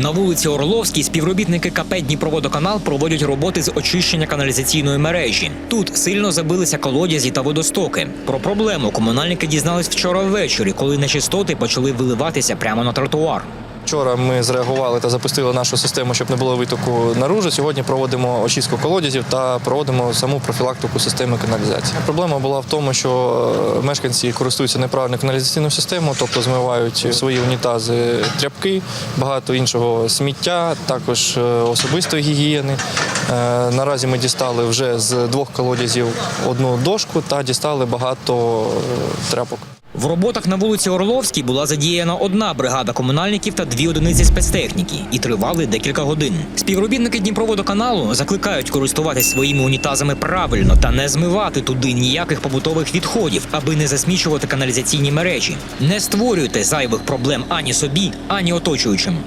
На вулиці Орловській співробітники КП Дніпроводоканал проводять роботи з очищення каналізаційної мережі. Тут сильно забилися колодязі та водостоки. Про проблему комунальники дізнались вчора ввечері, коли нечистоти почали виливатися прямо на тротуар. Вчора ми зреагували та запустили нашу систему, щоб не було витоку наружу. Сьогодні проводимо очистку колодязів та проводимо саму профілактику системи каналізації. Проблема була в тому, що е, мешканці користуються неправильною каналізаційною системою, тобто змивають свої унітази тряпки, багато іншого сміття, також е, особистої гігієни. Е, Наразі ми дістали вже з двох колодязів одну дошку та дістали багато тряпок. В роботах на вулиці Орловській була задіяна одна бригада комунальників та дві одиниці спецтехніки і тривали декілька годин. Співробітники Дніпроводоканалу закликають користуватись своїми унітазами правильно та не змивати туди ніяких побутових відходів, аби не засмічувати каналізаційні мережі. Не створюйте зайвих проблем ані собі, ані оточуючим.